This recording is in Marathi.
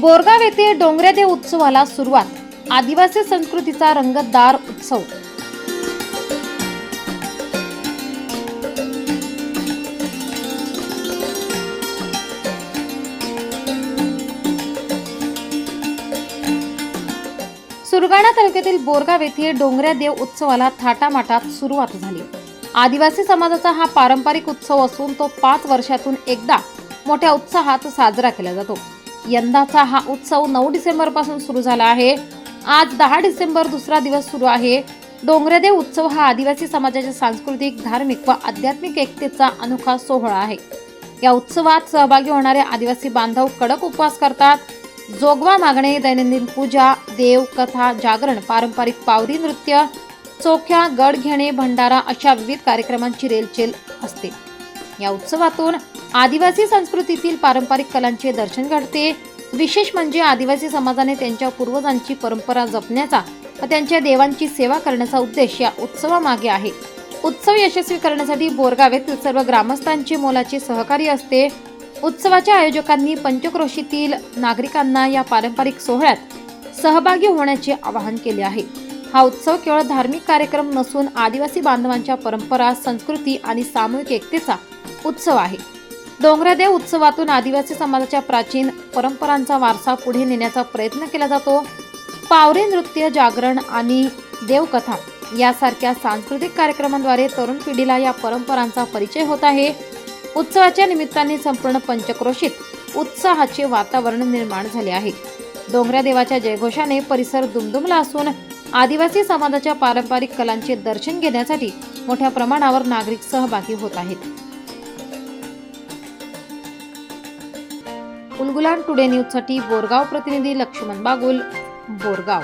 बोरगाव येथे डोंगरेदेव उत्सवाला सुरुवात. आदिवासी संस्कृतीचा रंगतदार उत्सव. सुरगाणा तालुक्यातील बोरगाव येथे डोंगऱ्या देव उत्सवाला थाटामाटात सुरुवात झाली. आदिवासी समाजाचा हा पारंपरिक उत्सव असून तो पाच वर्षातून एकदा मोठ्या उत्साहात साजरा केला जातो. यंदाचा हा उत्सव नऊ डिसेंबरपासून सुरू झाला आहे. आज दहा डिसेंबर दुसरा दिवस सुरू आहे. डोंगरेदेव उत्सव हा आदिवासी समाजाच्या सांस्कृतिक धार्मिक व आध्यात्मिक एकतेचा अनोखा सोहळा आहे. या उत्सवात सहभागी होणारे आदिवासी बांधव कडक उपवास करतात. जोगवा मागणे दैनंदिन पूजा देव कथा जागरण पारंपरिक पावरी नृत्य चोख्या गड घेणे भंडारा अशा विविध कार्यक्रमांची रेलचेल असते. या उत्सवातून आदिवासी संस्कृतीतील पारंपरिक कलांचे दर्शन घडते. विशेष म्हणजे आदिवासी समाजाने त्यांच्या पूर्वजांची परंपरा जपण्याचा व त्यांच्या देवांची सेवा करण्याचा उद्देश या उत्सवामागे आहे. उत्सव यशस्वी करण्यासाठी बोरगाव येथील सर्व ग्रामस्थांचे मोलाचे सहकार्य असते. उत्सवाच्या आयोजकांनी पंचक्रोशीतील नागरिकांना या पारंपरिक सोहळ्यात सहभागी होण्याचे आवाहन केले आहे. हा उत्सव केवळ धार्मिक कार्यक्रम नसून आदिवासी बांधवांच्या परंपरा संस्कृती आणि सामूहिक एकतेचा उत्सव आहे. डोंगरादेव उत्सवातून आदिवासी समाजाच्या प्राचीन परंपरांचा वारसा पुढे नेण्याचा प्रयत्न केला जातो. पावरे नृत्य जागरण आणि देवकथा यासारख्या सांस्कृतिक कार्यक्रमांद्वारे तरुण पिढीला या परंपरांचा परिचय होत आहे. उत्सवाच्या निमित्ताने संपूर्ण पंचक्रोशीत उत्साहाचे वातावरण निर्माण झाले आहे. डोंगरादेवाच्या जयघोषाने परिसर दुमदुमला असून आदिवासी समाजाच्या पारंपरिक कलांचे दर्शन घेण्यासाठी मोठ्या प्रमाणावर नागरिक सहभागी होत आहेत. उलगुलान टुडे न्यूजसाठी बोरगाव प्रतिनिधी लक्ष्मण बागुल बोरगाव.